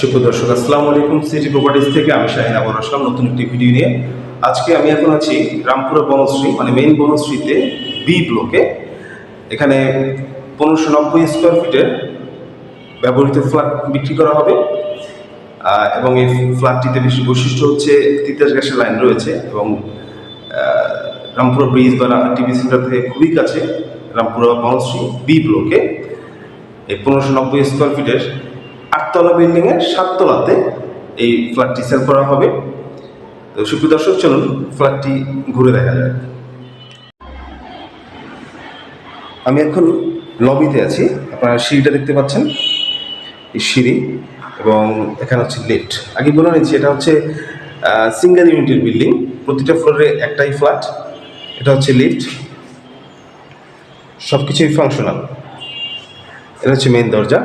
সুপ্রিয় দর্শক, আসসালামু আলাইকুম। সিটি প্রপার্টিজ থেকে আমি শাহিন আবর আসলাম নতুন একটি ভিডিও নিয়ে। আজকে আমি এখন আছি রামপুরা বনশ্রী মানে মেইন বনশ্রীতে বি ব্লকে এখানে পনেরোশো নব্বই স্কোয়ার ফিটের ব্যবহৃত ফ্ল্যাট বিক্রি করা হবে। এবং এই ফ্ল্যাটটিতে বেশি বৈশিষ্ট্য হচ্ছে তিতাস গ্যাসের লাইন রয়েছে এবং রামপুরা ব্রিজ বা টিভি সেন্টার থেকে খুবই কাছে রামপুরা বনশ্রী বি ব্লকে এই পনেরোশো নব্বই স্কোয়ার ফিটের আটতলা বিল্ডিংয়ের সাততলাতে এই ফ্ল্যাটটি সেল করা হবে। তো সুপ্রিয় দর্শক, চলুন ফ্ল্যাটটি ঘুরে দেখা যায় আমি এখন লবিতে আছি। আপনারা সিঁড়িটা দেখতে পাচ্ছেন, এই সিঁড়ি এবং এখানে হচ্ছে লিফট আগে বলে নিচ্ছি, এটা হচ্ছে সিঙ্গেল ইউনিটের বিল্ডিং প্রতিটা ফ্লোরে একটাই ফ্ল্যাট এটা হচ্ছে লিফট সব কিছুই ফাংশনাল এটা হচ্ছে মেইন দরজা।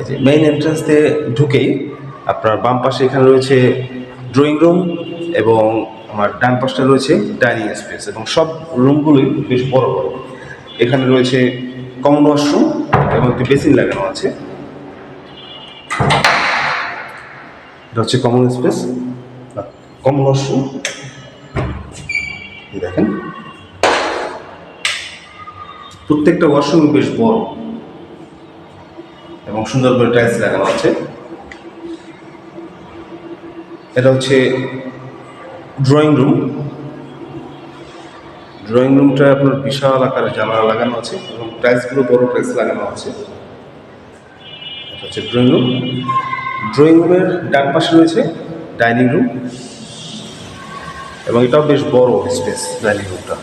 এই যে মেইন এন্ট্রান্স ঢুকেই আপনার বাম পাশে এখানে রয়েছে ড্রয়িং রুম এবং আমার ডান পাশটা রয়েছে ডাইনিং স্পেস এবং সব রুমগুলোই বেশ বড় বড়। এখানে রয়েছে কমন ওয়াশরুম এবং একটি বেসিন লাগানো আছে। এটা হচ্ছে কমন স্পেস কমন ওয়াশরুম দেখেন। প্রত্যেকটা ওয়াশরুম বেশ বড়। এবং সুন্দর করে টাইলস লাগানো আছে। এটা হচ্ছে ড্রয়িং রুম ড্রয়িং রুমটা আপনার বিশাল আকারে জানালা লাগানো আছে এবং টাইলসগুলো বড় টাইলস লাগানো আছে। এটা হচ্ছে ড্রয়িং রুম ড্রয়িং রুমের ডান পাশে রয়েছে ডাইনিং রুম এবং এটাও বেশ বড় স্পেস ডাইনিং রুমটা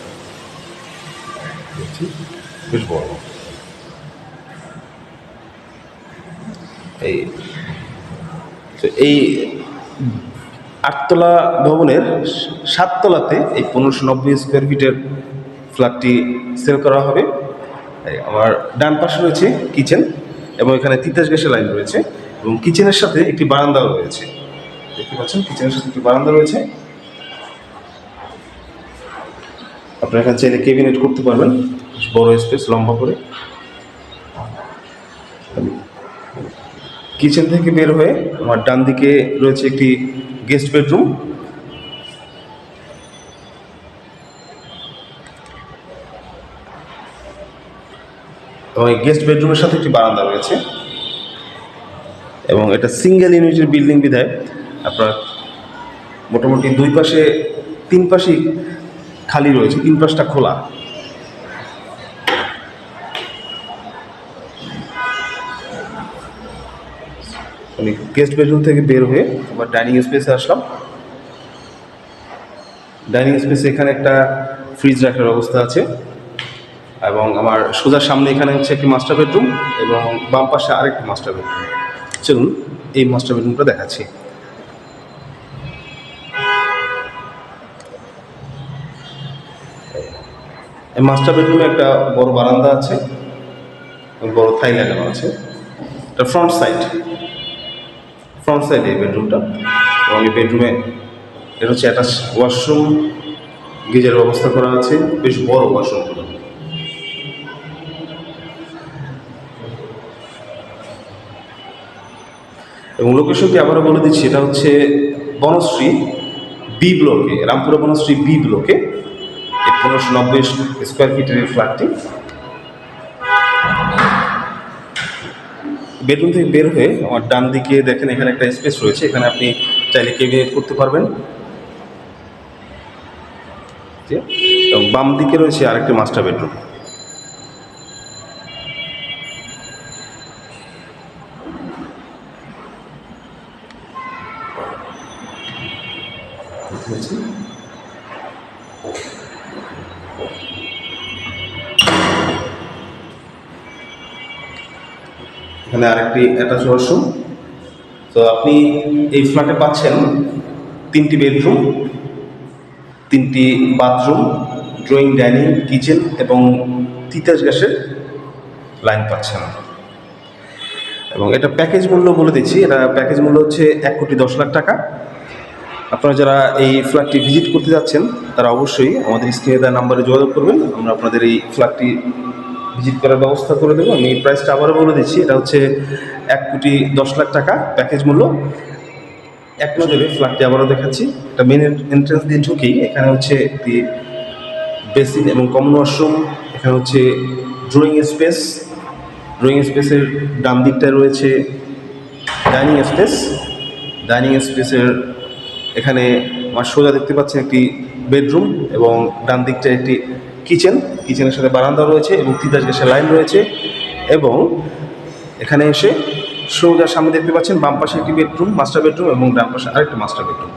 বেশ বড়। এই, তো এই আটতলা ভবনের সাততলাতে এই পনেরোশো নব্বই স্কোয়ার ফিটের ফ্ল্যাটটি সেল করা হবে। আমার ডান পাশে রয়েছে কিচেন এবং এখানে তিতাস গ্যাসের লাইন রয়েছে এবং কিচেনের সাথে একটি বারান্দাও রয়েছে। দেখতে পাচ্ছেন কিচেনের সাথে একটি বারান্দা রয়েছে। আপনারা এখানে চাইলে কেবিনেট করতে পারবেন বড় স্পেস লম্বা করে। কিচেন থেকে বের হয়ে আমার ডান দিকে রয়েছে একটি গেস্ট বেডরুম। এবং এই গেস্ট বেডরুমের সাথে একটি বারান্দা রয়েছে। এবং এটা সিঙ্গেল ইউনিটের বিল্ডিং বিধায় আপনার মোটামুটি দুই পাশে, তিন পাশেই খালি রয়েছে, তিন পাশটা খোলা। আমি গেস্ট বেডরুম থেকে বের হয়ে আবার ডাইনিং স্পেসে আসলাম। ডাইনিং স্পেসে এখানে একটা ফ্রিজ রাখার ব্যবস্থা আছে এবং আমার সোজার সামনে এখানে হচ্ছে একটি মাস্টার বেডরুম এবং বাম পাশে আরেকটি মাস্টার বেডরুম চলুন এই মাস্টার বেডরুমটা দেখাচ্ছি। মাস্টার বেডরুমে একটা বড় বারান্দা আছে, বড় থাই লাগানো আছে। এটা ফ্রন্ট সাইড ফ্রন্ট সাইডে এই বেডরুমটা এবং এই বেডরুমে এটা হচ্ছে অ্যাটাচ ওয়াশরুম গিজার ব্যবস্থা করা আছে, বেশ বড় ওয়াশরুমগুলো এবং লোকেশনটি আবারও বলে দিচ্ছি, এটা হচ্ছে বনশ্রী বি ব্লকে রামপুরা বনশ্রী বি ব্লকে পনেরোশো নব্বই স্কোয়ার ফিটের ফ্ল্যাটটি বেডরুম থেকে বের হয়ে আমার ডান দিকে দেখেন এখানে একটা স্পেস রয়েছে, এখানে আপনি চাইলে কেবিনেট করতে পারবেন। এবং বাম দিকে রয়েছে আরেকটি মাস্টার বেডরুম এখানে আরেকটি অ্যাটাচ ওয়াশরুম তো আপনি এই ফ্ল্যাটে পাচ্ছেন তিনটি বেডরুম তিনটি বাথরুম ড্রয়িং ডাইনিং কিচেন এবং তিতাস গ্যাসের লাইন পাচ্ছেন এবং এটা প্যাকেজ মূল্য বলে দিচ্ছি। এটা প্যাকেজ মূল্য হচ্ছে এক কোটি দশ লাখ টাকা। আপনারা যারা এই ফ্ল্যাটটি ভিজিট করতে যাচ্ছেন, তারা অবশ্যই আমাদের স্ক্রিনে দেওয়া নাম্বারে যোগাযোগ করবেন। আমরা আপনাদের এই ফ্ল্যাটটি ভিজিট করার ব্যবস্থা করে দেবো। আমি এই প্রাইসটা আবারও বলে দিচ্ছি, এটা হচ্ছে এক কোটি দশ লাখ টাকা প্যাকেজ মূল্য। এক নজরে ফ্ল্যাটটি আবারও দেখাচ্ছি। এটা মেন এন্ট্রেন্স দিয়ে ঢুকেই এখানে হচ্ছে একটি বেসিন এবং কমন ওয়াশরুম এখানে হচ্ছে ড্রয়িং স্পেস ড্রয়িং স্পেসের ডান দিকটায় রয়েছে ডাইনিং স্পেস ডাইনিং স্পেসের এখানে আমার সোজা দেখতে পাচ্ছেন একটি বেডরুম এবং ডান দিকটা একটি কিচেন, কিচেনের সাথে বারান্দা রয়েছে এবং তিতাস গ্যাসের লাইন রয়েছে এবং এখানে এসে সোজা সামনে দেখতে পাচ্ছেন বাম পাশে একটি বেডরুম, মাস্টার বেডরুম এবং ডান পাশে আরেকটি মাস্টার বেডরুম।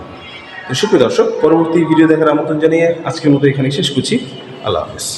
তো সুপ্রিয় দর্শক, পরবর্তী ভিডিও দেখার আমন্ত্রণ জানিয়ে আজকের মতো এখানে শেষ করছি। আল্লাহ হাফিজ।